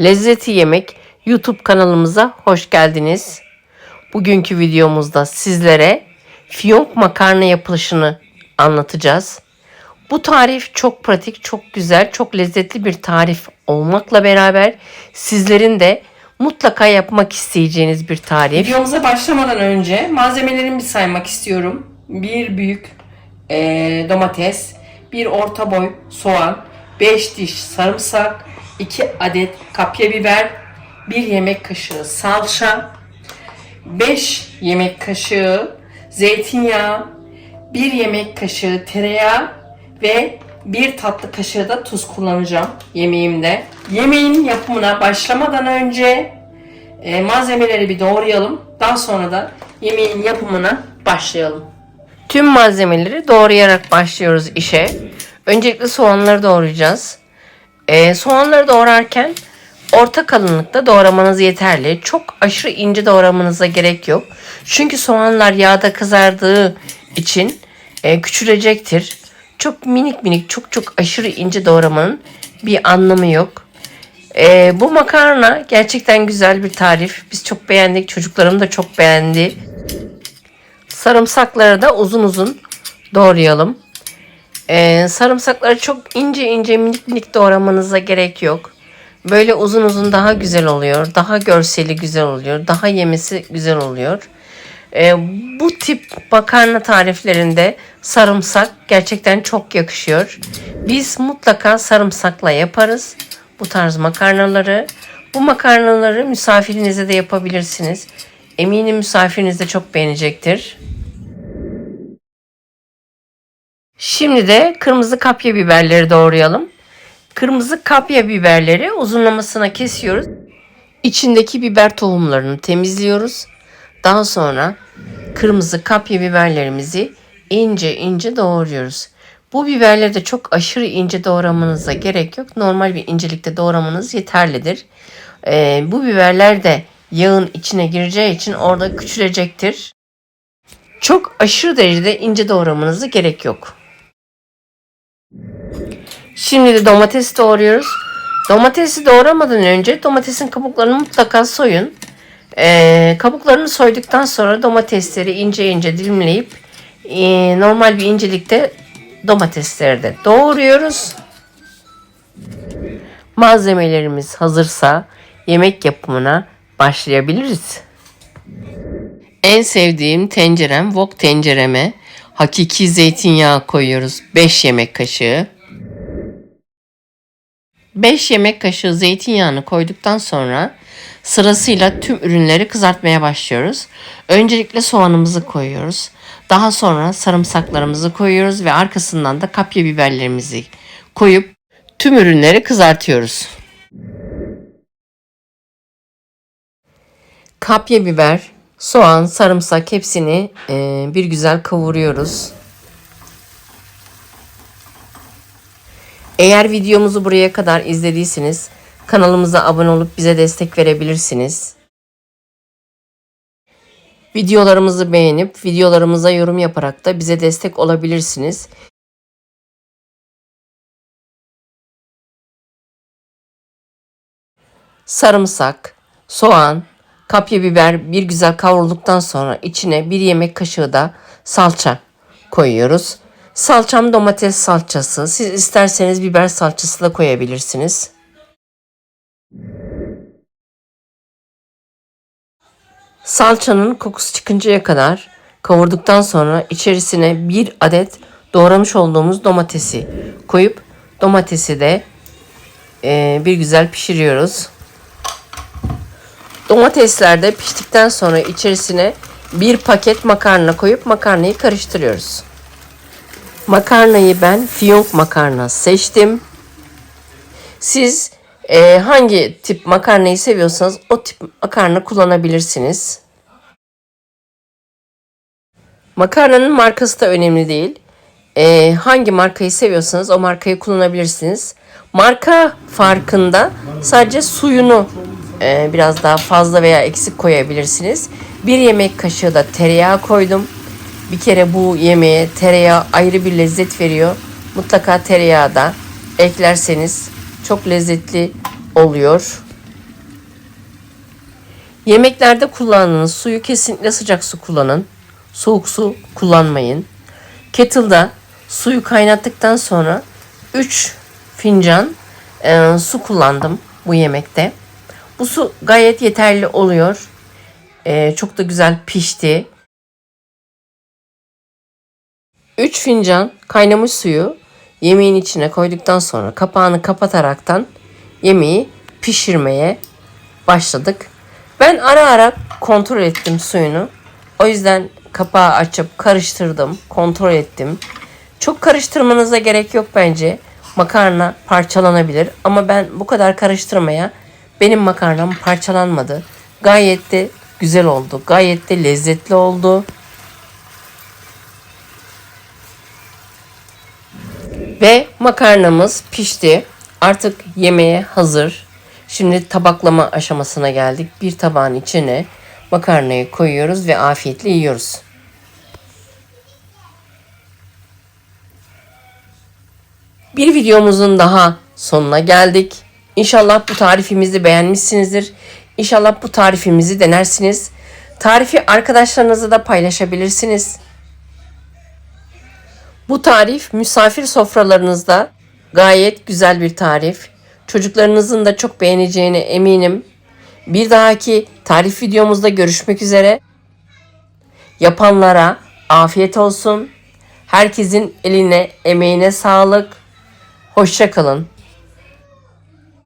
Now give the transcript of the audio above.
Lezzeti Yemek YouTube kanalımıza hoş geldiniz. Bugünkü videomuzda sizlere fiyonk makarna yapılışını anlatacağız. Bu tarif çok pratik, çok güzel, çok lezzetli bir tarif olmakla beraber sizlerin de mutlaka yapmak isteyeceğiniz bir tarif. Videomuza başlamadan önce malzemelerimi saymak istiyorum. Bir büyük eee, domates, bir orta boy soğan, 5 diş sarımsak, 2 adet kapya biber, 1 yemek kaşığı salça, 5 yemek kaşığı zeytinyağı, 1 yemek kaşığı tereyağı ve 1 tatlı kaşığı da tuz kullanacağım yemeğimde. Yemeğin yapımına başlamadan önce e, malzemeleri bir doğrayalım. Daha sonra da yemeğin yapımına başlayalım. Tüm malzemeleri doğrayarak başlıyoruz işe. Öncelikle soğanları doğrayacağız. E, soğanları doğrarken orta kalınlıkta doğramanız yeterli. Çok aşırı ince doğramanıza gerek yok. Çünkü soğanlar yağda kızardığı için e, küçülecektir. Çok minik minik çok çok aşırı ince doğramanın bir anlamı yok. E, bu makarna gerçekten güzel bir tarif. Biz çok beğendik. Çocuklarım da çok beğendi. Sarımsakları da uzun uzun doğrayalım. Ee, sarımsakları çok ince ince minik minik doğramanıza gerek yok. Böyle uzun uzun daha güzel oluyor. Daha görseli güzel oluyor. Daha yemesi güzel oluyor. Ee, bu tip makarna tariflerinde sarımsak gerçekten çok yakışıyor. Biz mutlaka sarımsakla yaparız bu tarz makarnaları. Bu makarnaları misafirinize de yapabilirsiniz. Eminim misafiriniz de çok beğenecektir. Şimdi de kırmızı kapya biberleri doğrayalım. Kırmızı kapya biberleri uzunlamasına kesiyoruz. İçindeki biber tohumlarını temizliyoruz. Daha sonra kırmızı kapya biberlerimizi ince ince doğruyoruz. Bu biberleri de çok aşırı ince doğramanıza gerek yok. Normal bir incelikte doğramanız yeterlidir. Ee, bu biberler de yağın içine gireceği için orada küçülecektir. Çok aşırı derecede ince doğramanıza gerek yok. Şimdi de domates doğruyoruz. Domatesi doğramadan önce domatesin kabuklarını mutlaka soyun. Ee, kabuklarını soyduktan sonra domatesleri ince ince dilimleyip e, normal bir incelikte domatesleri de doğruyoruz. Malzemelerimiz hazırsa yemek yapımına başlayabiliriz. En sevdiğim tencerem wok tencereme hakiki zeytinyağı koyuyoruz. 5 yemek kaşığı. 5 yemek kaşığı zeytinyağını koyduktan sonra sırasıyla tüm ürünleri kızartmaya başlıyoruz. Öncelikle soğanımızı koyuyoruz. Daha sonra sarımsaklarımızı koyuyoruz ve arkasından da kapya biberlerimizi koyup tüm ürünleri kızartıyoruz. Kapya biber, soğan, sarımsak hepsini bir güzel kavuruyoruz. Eğer videomuzu buraya kadar izlediyseniz kanalımıza abone olup bize destek verebilirsiniz. Videolarımızı beğenip videolarımıza yorum yaparak da bize destek olabilirsiniz. Sarımsak, soğan, kapya biber bir güzel kavrulduktan sonra içine bir yemek kaşığı da salça koyuyoruz. Salçam domates salçası. Siz isterseniz biber salçası da koyabilirsiniz. Salçanın kokusu çıkıncaya kadar kavurduktan sonra içerisine bir adet doğramış olduğumuz domatesi koyup domatesi de e, bir güzel pişiriyoruz. Domatesler de piştikten sonra içerisine bir paket makarna koyup makarnayı karıştırıyoruz. Makarnayı ben fiyonk makarna seçtim. Siz e, hangi tip makarnayı seviyorsanız o tip makarna kullanabilirsiniz. Makarnanın markası da önemli değil. E, hangi markayı seviyorsanız o markayı kullanabilirsiniz. Marka farkında sadece suyunu e, biraz daha fazla veya eksik koyabilirsiniz. Bir yemek kaşığı da tereyağı koydum. Bir kere bu yemeğe tereyağı ayrı bir lezzet veriyor. Mutlaka tereyağı da eklerseniz çok lezzetli oluyor. Yemeklerde kullandığınız suyu kesinlikle sıcak su kullanın. Soğuk su kullanmayın. Kettle'da suyu kaynattıktan sonra 3 fincan e, su kullandım bu yemekte. Bu su gayet yeterli oluyor. E, çok da güzel pişti. 3 fincan kaynamış suyu yemeğin içine koyduktan sonra kapağını kapataraktan yemeği pişirmeye başladık. Ben ara ara kontrol ettim suyunu. O yüzden kapağı açıp karıştırdım, kontrol ettim. Çok karıştırmanıza gerek yok bence. Makarna parçalanabilir ama ben bu kadar karıştırmaya benim makarnam parçalanmadı. Gayet de güzel oldu. Gayet de lezzetli oldu. Ve makarnamız pişti. Artık yemeğe hazır. Şimdi tabaklama aşamasına geldik. Bir tabağın içine makarnayı koyuyoruz ve afiyetle yiyoruz. Bir videomuzun daha sonuna geldik. İnşallah bu tarifimizi beğenmişsinizdir. İnşallah bu tarifimizi denersiniz. Tarifi arkadaşlarınızla da paylaşabilirsiniz. Bu tarif misafir sofralarınızda gayet güzel bir tarif. Çocuklarınızın da çok beğeneceğine eminim. Bir dahaki tarif videomuzda görüşmek üzere. Yapanlara afiyet olsun. Herkesin eline, emeğine sağlık. Hoşça kalın.